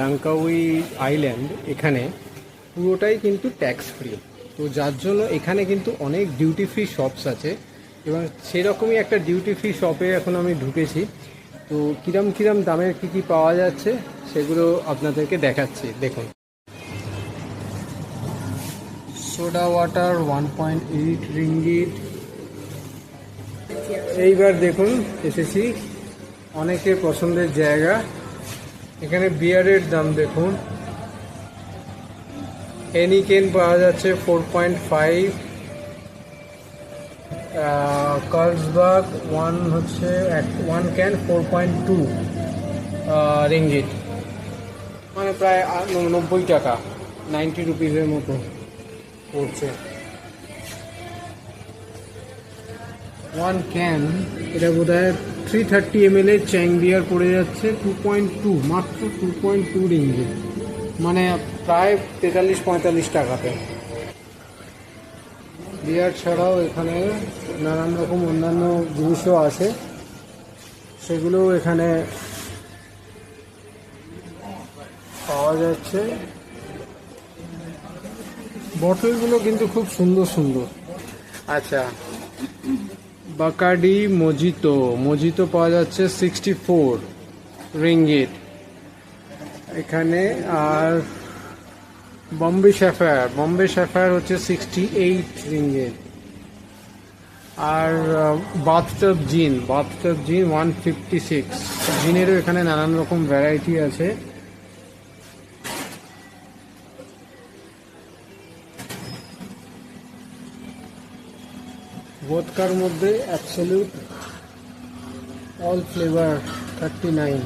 Langkawi island এখানে পুরোটাই কিন্তু ট্যাক্স ফ্রি তো যার জন্য এখানে কিন্তু অনেক ডিউটি ফ্রি শপস আছে এবং সেরকমই একটা ডিউটি ফ্রি শপে এখন আমি ঢুকেছি। তো কিরম কিরম দামের কী কী পাওয়া যাচ্ছে সেগুলো আপনাদেরকে দেখাচ্ছি। দেখুন। Soda water one point eight ringgit এইবার দেখুন, এসেছি। অনেকের পছন্দের জায়গা। এখানে বিয়ারের দাম দেখুন। এনিকেন পাওয়া যাচ্ছে four point five Carlsberg one হচ্ছে one can four point two ringgit মানে প্রায় নব্বই টাকা নাইনটি রুপিসের মতো পড়ছে। ওয়ান ক্যান এটা বোধ হয় থ্রি থার্টি এম এল এর চ্যাং বিয়ার পড়ে যাচ্ছে টু পয়েন্ট টু মাত্র টু পয়েন্ট টু রিঙ্গিট মানে প্রায় তেতাল্লিশ পঁয়তাল্লিশ টাকাতে। বিয়ার ছাড়াও এখানে নানান রকম অন্যান্য জিনিসও আছে। সেগুলোও এখানে পাওয়া যাচ্ছে। বটলগুলো কিন্তু খুব সুন্দর সুন্দর। আচ্ছা। বাকাডি মজিতো। মজিতো পাওয়া যাচ্ছে সিক্সটি ফোর রিঙ্গিট এখানে আর বম্বে স্যাফায়ার বম্বে স্যাফায়ার হচ্ছে সিক্সটি এইট রিঙ্গিট আর bathtub gin. Bathtub gin one fifty six জিনেরও এখানে নানান রকম ভ্যারাইটি আছে। ভোদকার মধ্যে Absolut all flavour thirty nine